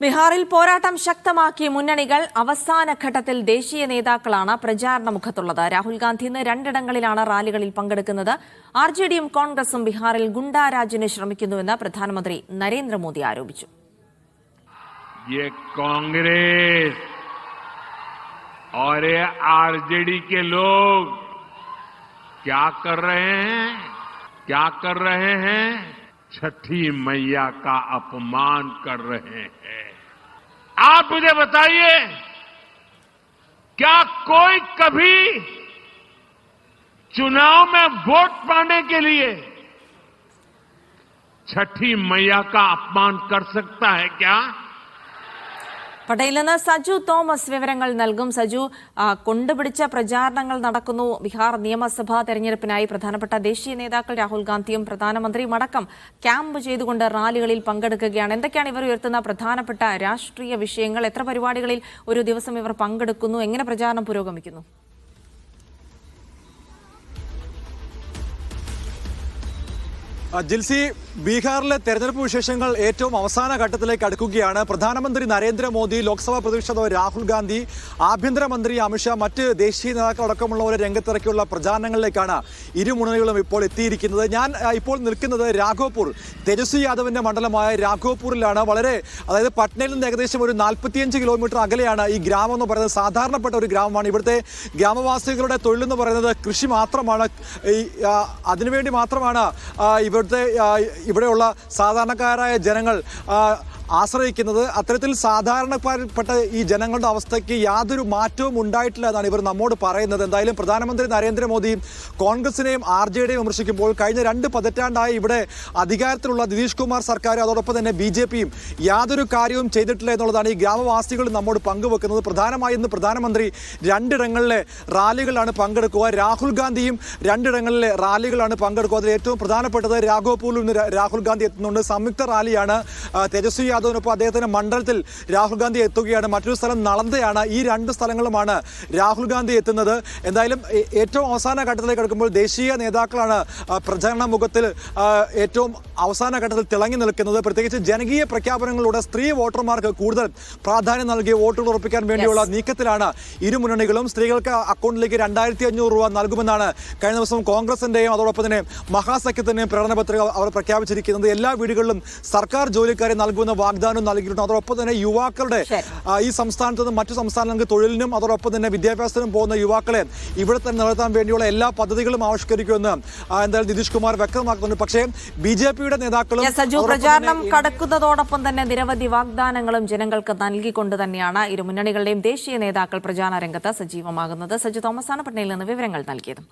ബീഹാറിൽ പോരാട്ടം ശക്തമാക്കി മുന്നണികൾ അവസാന ഘട്ടത്തിൽ ദേശീയ നേതാക്കളാണ് പ്രചാരണ മുഖത്തുള്ളത് രാഹുൽ ഗാന്ധി ഇന്ന് രണ്ടിടങ്ങളിലാണ് റാലികളിൽ പങ്കെടുക്കുന്നത് ആർ ജെ ഡിയും കോൺഗ്രസും ബീഹാറിൽ ഗുണ്ടാരാജിന് ശ്രമിക്കുന്നുവെന്ന് പ്രധാനമന്ത്രി നരേന്ദ്രമോദി ആരോപിച്ചു ये कांग्रेस और ये आरजेडी के लोग क्या कर रहे हैं क्या कर रहे हैं छठी मैया का अपमान कर रहे हैं आप मुझे बताइए, क्या कोई कभी चुनाव में वोट पाने के लिए छठी मैया का अपमान कर सकता है क्या? പട്ടയിൽ നിന്ന് സജു തോമസ് വിവരങ്ങൾ നൽകും. സജു കൊണ്ടുപിടിച്ച പ്രചാരണങ്ങൾ നടക്കുന്നു. ബീഹാർ നിയമസഭാ തെരഞ്ഞെടുപ്പിനായി പ്രധാനപ്പെട്ട ദേശീയ നേതാക്കൾ രാഹുൽ ഗാന്ധിയും പ്രധാനമന്ത്രിയും അടക്കം ക്യാമ്പ് ചെയ്തുകൊണ്ട് റാലികളിൽ പങ്കെടുക്കുകയാണ്. എന്തൊക്കെയാണ് ഇവർ ഉയർത്തുന്ന പ്രധാനപ്പെട്ട രാഷ്ട്രീയ വിഷയങ്ങൾ? എത്ര പരിപാടികളിൽ ഒരു ദിവസം ഇവർ പങ്കെടുക്കുന്നു? എങ്ങനെ പ്രചാരണം പുരോഗമിക്കുന്നു? ജിൽസി ബീഹാറിലെ തെരഞ്ഞെടുപ്പ് വിശേഷങ്ങൾ ഏറ്റവും അവസാന ഘട്ടത്തിലേക്ക് അടുക്കുകയാണ്. പ്രധാനമന്ത്രി നരേന്ദ്രമോദി ലോക്സഭാ പ്രതിപക്ഷ നേതാവ് രാഹുൽ ഗാന്ധി ആഭ്യന്തരമന്ത്രി അമിത്ഷാ മറ്റ് ദേശീയ നേതാക്കൾ നേതാക്കളടക്കമുള്ളവരെ രംഗത്തിറക്കിയുള്ള പ്രചാരണങ്ങളിലേക്കാണ് ഇരു ഇപ്പോൾ എത്തിയിരിക്കുന്നത്. ഞാൻ ഇപ്പോൾ നിൽക്കുന്നത് രാഘോപൂർ തേജസ്വി യാദവിന്റെ മണ്ഡലമായ രാഘോപൂരിലാണ്. വളരെ അതായത് പട്നയിൽ നിന്ന് ഏകദേശം ഒരു നാൽപ്പത്തിയഞ്ച് കിലോമീറ്റർ അകലെയാണ് ഈ ഗ്രാമം എന്ന് പറയുന്നത്. സാധാരണപ്പെട്ട ഒരു ഗ്രാമമാണ്. ഇവിടുത്തെ ഗ്രാമവാസികളുടെ തൊഴിലെന്ന് പറയുന്നത് കൃഷി മാത്രമാണ്. ഈ അതിനുവേണ്ടി മാത്രമാണ് ആ, ഇവിടുത്തെ ഇവിടെയുള്ള സാധാരണക്കാരായ ജനങ്ങൾ ആശ്രയിക്കുന്നത്. അത്തരത്തിൽ സാധാരണപ്പെട്ട ഈ ജനങ്ങളുടെ അവസ്ഥയ്ക്ക് യാതൊരു മാറ്റവും ഉണ്ടായിട്ടില്ല എന്നാണ് ഇവർ നമ്മോട് പറയുന്നത്. എന്തായാലും പ്രധാനമന്ത്രി നരേന്ദ്രമോദി കോൺഗ്രസിനെയും ആർ ജെ ഡിയും വിമർശിക്കുമ്പോൾ കഴിഞ്ഞ രണ്ട് പതിറ്റാണ്ടായി ഇവിടെ അധികാരത്തിലുള്ള നിതീഷ് കുമാർ സർക്കാർ അതോടൊപ്പം തന്നെ ബി ജെ പിയും യാതൊരു കാര്യവും ചെയ്തിട്ടില്ല എന്നുള്ളതാണ് ഈ ഗ്രാമവാസികൾ നമ്മോട് പങ്കുവെക്കുന്നത്. പ്രധാനമായും ഇന്ന് പ്രധാനമന്ത്രി രണ്ടിടങ്ങളിലെ റാലികളാണ് പങ്കെടുക്കുക. രാഹുൽ ഗാന്ധിയും രണ്ടിടങ്ങളിലെ റാലികളാണ് പങ്കെടുക്കുക. അതിൽ ഏറ്റവും പ്രധാനപ്പെട്ടത് രാഘോപൂരിൽ നിന്ന് രാഹുൽ ഗാന്ധി എത്തുന്നുണ്ട്. സംയുക്ത റാലിയാണ് തേജസ്വി യാദവിനൊപ്പം അദ്ദേഹത്തിന്റെ മണ്ഡലത്തിൽ രാഹുൽ ഗാന്ധി എത്തുകയാണ്. മറ്റൊരു സ്ഥലം നളന്തയാണ്. ഈ രണ്ട് സ്ഥലങ്ങളുമാണ് രാഹുൽ ഗാന്ധി എത്തുന്നത്. എന്തായാലും ഏറ്റവും അവസാന ഘട്ടത്തിലേക്ക് എടുക്കുമ്പോൾ ദേശീയ നേതാക്കളാണ് പ്രചാരണ മുഖത്തിൽ ഏറ്റവും അവസാന ഘട്ടത്തിൽ തിളങ്ങി നിൽക്കുന്നത്. പ്രത്യേകിച്ച് ജനകീയ പ്രഖ്യാപനങ്ങളിലൂടെ സ്ത്രീ വോട്ടർമാർക്ക് കൂടുതൽ പ്രാധാന്യം നൽകി വോട്ടുകൾ ഉറപ്പിക്കാൻ വേണ്ടിയുള്ള നീക്കത്തിലാണ് ഇരു മുന്നണികളും. സ്ത്രീകൾക്ക് അക്കൗണ്ടിലേക്ക് രണ്ടായിരത്തി അഞ്ഞൂറ് രൂപ നൽകുമെന്നാണ് കഴിഞ്ഞ ദിവസം കോൺഗ്രസിന്റെയും അതോടൊപ്പം തന്നെ മഹാസഖ്യത്തിന്റെയും പ്രകടന പത്രിക അവർ പ്രഖ്യാപിച്ചിരിക്കുന്നത്. എല്ലാ വീടുകളിലും സർക്കാർ ജോലിക്കാരെ നൽകുമെന്ന വാഗ്ദാനം നൽകിയിട്ടുണ്ട്. അതോടൊപ്പം തന്നെ യുവാക്കളുടെ ഈ സംസ്ഥാനത്ത് നിന്ന് മറ്റു സംസ്ഥാനങ്ങൾക്ക് തൊഴിലിനും അതോടൊപ്പം തന്നെ വിദ്യാഭ്യാസത്തിനും പോകുന്ന യുവാക്കളെ ഇവിടെ തന്നെ നിലനിർത്താൻ വേണ്ടിയുള്ള എല്ലാ പദ്ധതികളും ആവിഷ്കരിക്കുമെന്ന് എന്തായാലും നിതീഷ് കുമാർ വ്യക്തമാക്കുന്നുണ്ട്. പക്ഷേ ബി ജെ പിയുടെ നേതാക്കളും സജു പ്രചാരണം കടക്കുന്നതോടൊപ്പം തന്നെ നിരവധി വാഗ്ദാനങ്ങളും ജനങ്ങൾക്ക് നൽകിക്കൊണ്ട് തന്നെയാണ് ഇരു മുന്നണികളുടെയും ദേശീയ നേതാക്കൾ പ്രചാരണ രംഗത്ത് സജീവമാകുന്നത്. സജു തോമസാണ് പട്നയിൽ നിന്ന് വിവരങ്ങൾ നൽകിയത്.